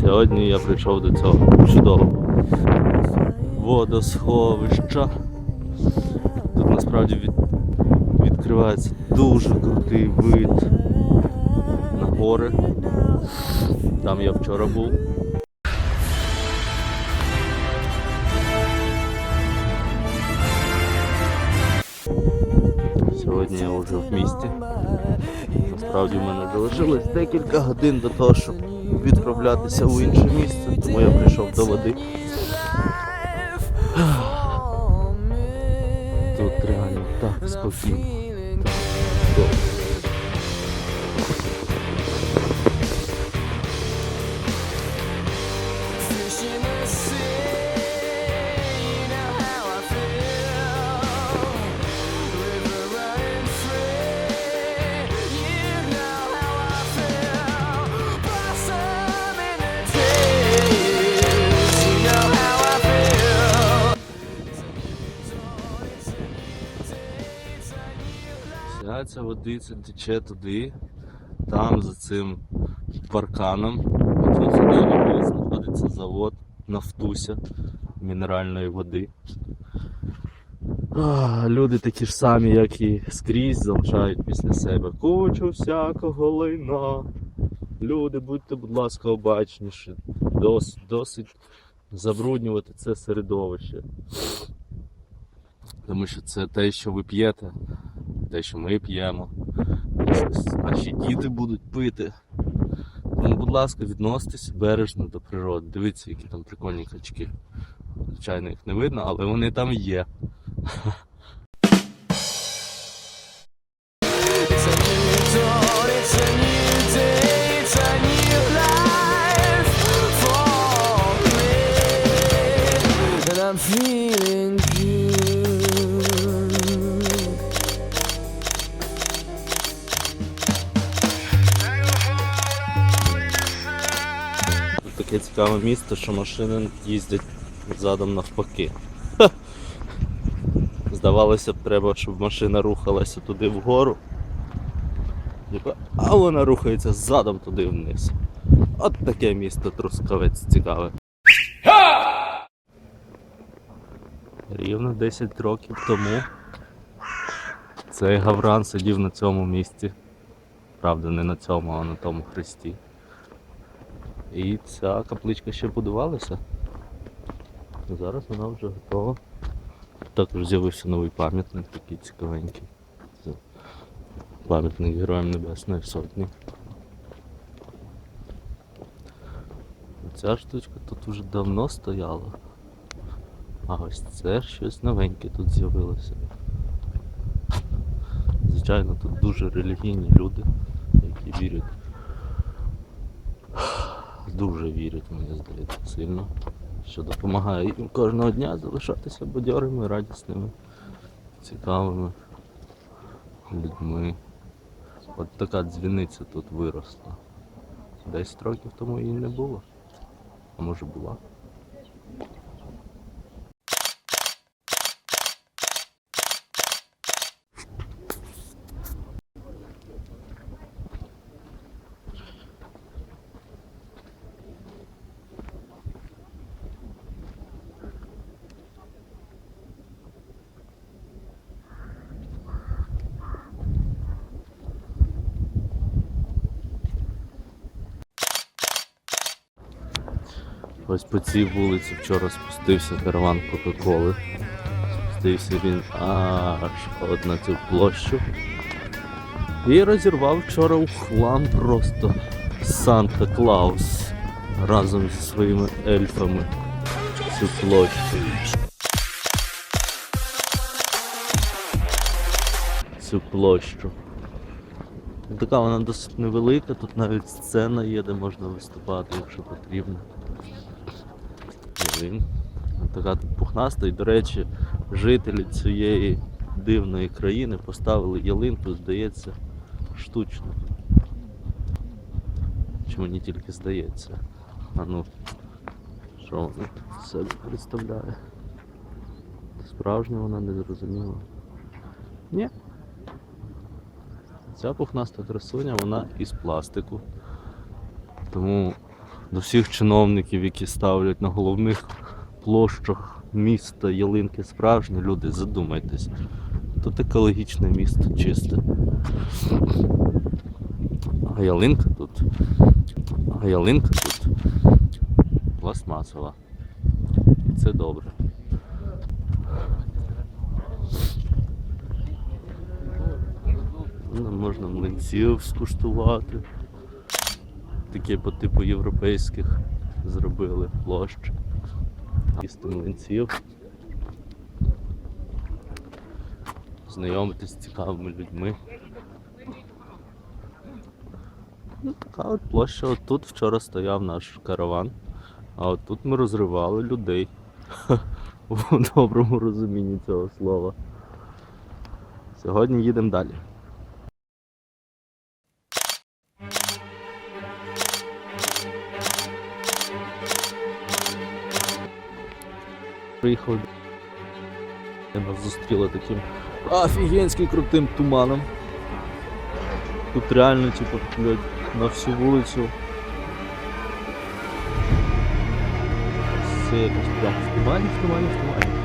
сьогодні я прийшов до цього чудового водосховища. Тут насправді від... відкривається дуже крутий вид на гори. Там я вчора був. Сьогодні я вже в місті. Насправді в мене залишилось декілька годин до того, щоб відправлятися у інше місце, тому я прийшов до води. Тут реально так спокійно. Так добре. Ця водиця тече туди, там за цим парканом. Тут далі знаходиться завод Нафтуся мінеральної води. Люди такі ж самі, як і скрізь, залишають після себе кучу всякого лайна. Люди, будьте, будь ласка, обачніші. Дос, досить забруднювати це середовище. Тому що це те, що ви п'єте, те, що ми п'ємо. Наші діти будуть пити. Тому, будь ласка, відноситесь бережно до природи. Дивіться, які там прикольні качки. Звичайно, їх не видно, але вони там є. Таке цікаве місто, що машини їздять задом навпаки. Ха! Здавалося б, треба, щоб машина рухалася туди вгору. А вона рухається задом туди вниз. От таке місто Трускавець цікаве. Рівно 10 років тому цей Гавран сидів на цьому місці. Правда, не на цьому, а на тому хресті. І ця капличка ще будувалася. Зараз вона вже готова. Також з'явився новий пам'ятник, такий цікавенький. Пам'ятник Героям Небесної Сотні. Ця штучка тут вже давно стояла. А ось це щось новеньке тут з'явилося. Звичайно, тут дуже релігійні люди, які вірять дуже вірять, мені здається, сильно. Що допомагає їм кожного дня залишатися бадьорими, радісними, цікавими людьми. От така дзвіниця тут виросла. 10 років тому її не було. А може була. Ось по цій вулиці вчора спустився караван Кока-Коли. Спустився він аж на цю площу. І розірвав вчора у хлам просто Санта Клаус разом зі своїми ельфами цю площу. Цю площу. Така вона досить невелика, тут навіть сцена є, де можна виступати, якщо потрібно. Ялин. Така пухнаста. І, до речі, жителі цієї дивної країни поставили ялинку, здається, штучно. Чи мені тільки здається? А ну, що вона себе представляє? Справжня вона не зрозуміла. Ні. Ця пухнаста красуня, вона із пластику. Тому до всіх чиновників, які ставлять на головних площах міста ялинки справжні, люди, задумайтесь. Тут екологічне місто чисте. А ялинка тут. А ялинка тут пластмасова. І це добре. Ну, можна млинців скуштувати. Таке по типу європейських зробили площ. Їсти млинців. Знайомитись з цікавими людьми. Ну, така от площа. От тут вчора стояв наш караван, а от тут ми розривали людей. У доброму розумінні цього слова. Сьогодні їдемо далі. Приїхали. Я Нас зустріли таким офігенським крутим туманом. Тут реально, типу, блядь, на всю вулицю. Все якось прям в тумані, в тумані, в тумані.